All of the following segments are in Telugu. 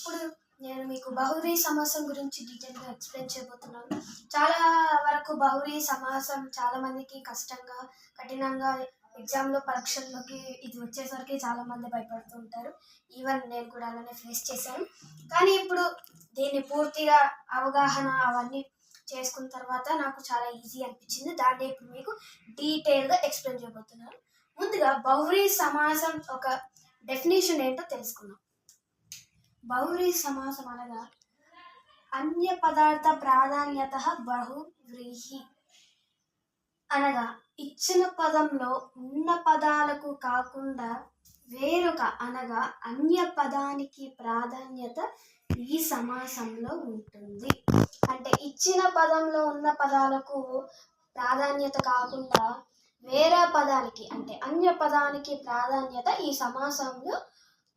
ఇప్పుడు నేను మీకు బహువ్రీ సమాసం గురించి డీటెయిల్గా ఎక్స్ప్లెయిన్ చేయబోతున్నాను. చాలా వరకు బహువ్రీ సమాసం చాలా మందికి కష్టంగా కఠినంగా ఎగ్జామ్లో పరీక్షల్లోకి ఇది వచ్చేసరికి చాలా మంది భయపడుతూ ఉంటారు. ఈవెన్ నేను కూడా అలానే ఫేస్ చేశాను. కానీ ఇప్పుడు దీన్ని పూర్తిగా అవగాహన అవన్నీ చేసుకున్న తర్వాత నాకు చాలా ఈజీ అనిపించింది. దాన్ని ఇప్పుడు మీకు డీటెయిల్గా ఎక్స్ప్లెయిన్ చేయబోతున్నాను. ముందుగా బహురీ సమాసం ఒక డెఫినేషన్ ఏంటో తెలుసుకుందాం. బహువ్రీ సమాసం అనగా అన్య పదార్థ ప్రాధాన్యత బహువ్రీహి అనగా ఇచ్చిన పదంలో ఉన్న పదాలకు కాకుండా వేరొక అనగా అన్య పదానికి ప్రాధాన్యత ఈ సమాసంలో ఉంటుంది. అంటే ఇచ్చిన పదంలో ఉన్న పదాలకు ప్రాధాన్యత కాకుండా వేరే పదానికి అంటే అన్య పదానికి ప్రాధాన్యత ఈ సమాసంలో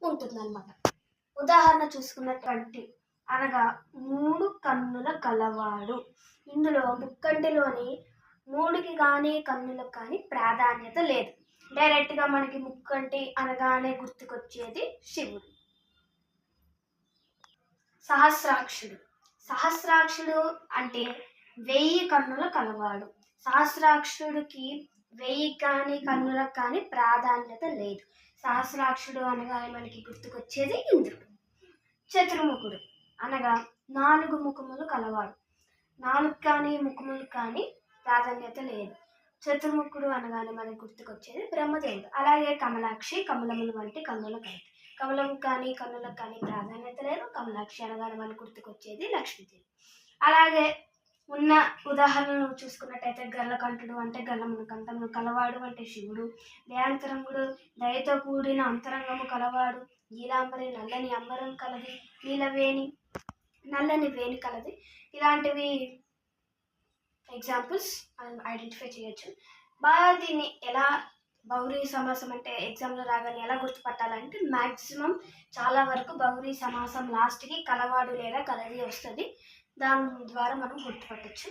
ఉంటుందన్నమాట. ఉదాహరణ చూసుకున్నటువంటి అనగా మూడు కన్నుల కలవాడు. ఇందులో ముక్కంటిలోని మూడుకి కానీ కన్నులకు కానీ ప్రాధాన్యత లేదు. డైరెక్ట్గా మనకి ముక్కంటి అనగానే గుర్తుకొచ్చేది శివుడు. సహస్రాక్షుడు. సహస్రాక్షుడు అంటే వెయ్యి కన్నుల కలవాడు. సహస్రాక్షుడికి వెయ్యి కానీ కన్నులకు కానీ ప్రాధాన్యత లేదు. సహస్రాక్షుడు అనగానే మనకి గుర్తుకొచ్చేది ఇంద్రుడు. చతుర్ముఖుడు అనగా నాలుగు ముఖములు కలవాడు. నాలుగు కానీ ముఖములు కానీ ప్రాధాన్యత లేదు. చతుర్ముఖుడు అనగానే మనకు గుర్తుకొచ్చేది బ్రహ్మదేవుడు. అలాగే కమలాక్షి కమలములు వంటి కన్నుల కలిపి కమలం కానీ కన్నులకు కానీ ప్రాధాన్యత లేదు. కమలాక్షి అనగానే మనకు గుర్తుకొచ్చేది లక్ష్మీదేవి. అలాగే ఉన్న ఉదాహరణలు చూసుకున్నట్టయితే గల్లకంఠుడు అంటే గల్లమును కంఠమును కలవాడు అంటే శివుడు. దయాంతరంగుడు దయతో కూడిన అంతరంగము కలవాడు. నీలాంబరి నల్లని అంబరం కలది నీలవేణి నల్లని వేణి కలది. ఇలాంటివి ఎగ్జాంపుల్స్ మనం ఐడెంటిఫై చేయొచ్చు. బాగా దీన్ని ఎలా బౌరీ సమాసం అంటే ఎగ్జామ్లో రాగానే ఎలా గుర్తుపట్టాలంటే మ్యాక్సిమం చాలా వరకు బౌరీ సమాసం లాస్ట్కి కలవాడు లేదా కలది వస్తుంది. దాని ద్వారా మనం గుర్తుపట్టచ్చు.